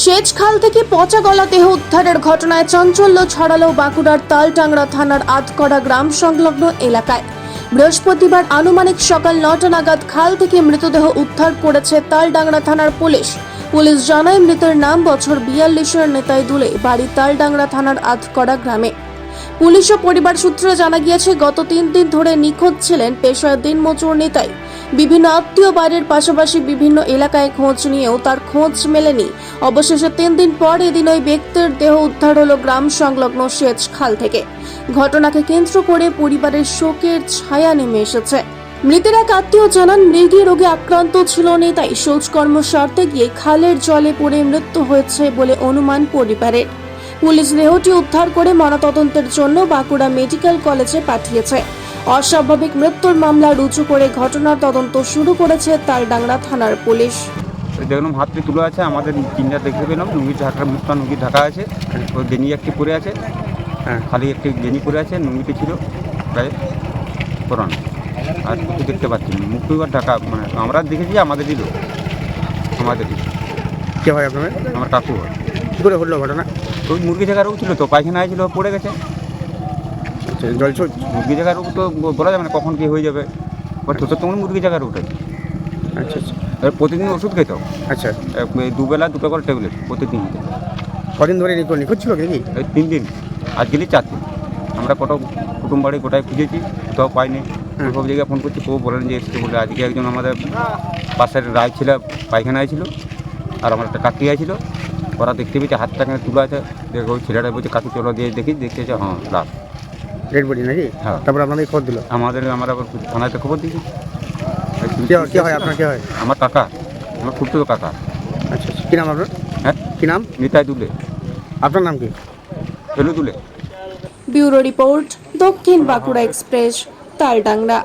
সেচ খাল থেকে পচা গলা দেহ উদ্ধারের ঘটনায় চাঞ্চল্য ছড়ালো বাঁকুড়ার তালটাংরা থানার আধকড়া গ্রাম সংলগ্ন এলাকায়। বৃহস্পতিবার আনুমানিক সকাল নটা নাগাদ খাল থেকে মৃতদেহ উদ্ধার করেছে তালডাংরা থানার পুলিশ। পুলিশ জানায় মৃতের নাম বছর বিয়াল্লিশের নেতাই দুলে, বাড়ি তালডাংরা থানার আধকড়া গ্রামে। পুলিশ ও পরিবার সূত্রে জানা গিয়েছে, গত তিন দিন ধরে নিখোঁজ ছিলেন পেশায় দিনমজুর নেতাই। বিভিন্ন আত্মীয় বাড়ির পাশাপাশি বিভিন্ন এলাকায় খোঁজ নিয়েও তার খোঁজ মেলেনি। অবশেষে তিন দিন পর এদিন ওই ব্যক্তির দেহ উদ্ধার হলো গ্রাম সংলগ্ন সেচ খাল থেকে। ঘটনাকে কেন্দ্র করে পরিবারের শোকের ছায়া নেমে এসেছে। মৃতের এক আত্মীয় জানান, মৃগী রোগে আক্রান্ত ছিল নেতাই শৌচকর্ম সারতে গিয়ে খালের জলে পড়ে মৃত্যু হয়েছে বলে অনুমান পরিবারের। পুলিশ দেহটি উদ্ধার করে ময়নাতদন্তের জন্য বাঁকুড়া মেডিকেল কলেজে পাঠিয়েছে। অস্বাভাবিক মৃত্যুর মামলা রুজু করে ঘটনার তদন্ত শুরু করেছে তালডাংরা থানার পুলিশ। দেখলাম হাতটি তুলে আছে আমাদের তিনটা দেখতে পেলাম লুঙ্গি ঢাকা মুখটা লুঙ্গি ঢাকা আছে ওই গেনি একটি পরে আছে হ্যাঁ। খালি একটি গেনি পরে আছে লুঙ্গিটি ছিল প্রায় পুরানো। আর কিছু দেখতে পাচ্ছি না। মুখ ঢাকা মানে আমরা দেখেছি আমাদেরই লোক আমাদেরই কে হয় আপনার আমার কাকু হয়। কী করে ঘটলো ঘটনা? ওই মুরগি জায়গার রোগ ছিল তো পায়খানা ছিল পড়ে গেছে। আচ্ছা জল মুরগি জায়গার রোগ তো বলা যাবে না কখন কি হয়ে যাবে। এবার তো তোমার মুরগি জায়গার রোগটা আচ্ছা আচ্ছা। প্রতিদিন ওষুধ খেত আচ্ছা। দুবেলা দুটো করে ট্যাবলেট প্রতিদিন। কদিন ধরে নিখোঁজ নিখোঁজ ছিল এই তিন দিন। আজ গেলি চার দিন। আমরা কত কুটুম বাড়ি গোটায় খুঁজেছি কোথাও পাইনি। সব জায়গায় ফোন করছি কেউ বলেন যে এসছে বলে আজকে একজন আমাদের পাশের রায় ছিল পায়খানায় ছিল। আর আমার একটা কাকি ছিল। ওরা দেখতে পেয়েছে হাতটা কেন তুলে আছে। দেখো ছেলেটা বলছে কাকি চলো দিয়ে দেখি। দেখতেছে হ্যাঁ লাভ রেড বডি নাকি? হ্যাঁ। তারপর আপনাদের খবর দিল? আমাদের আমরা আবার থানায় তো খবর দিয়েছি। কে কে হয়? আপনার কে হয়? আমার কাকা। আমার খুব তো কাকা। আচ্ছা আচ্ছা। কী নাম আপনার? হ্যাঁ? কী নাম? নিতাই তুলে আপনার নাম কি? ফেলু তুলে ব্যুরো রিপোর্ট দক্ষিণ বাঁকুড়া এক্সপ্রেস তালডাংরা।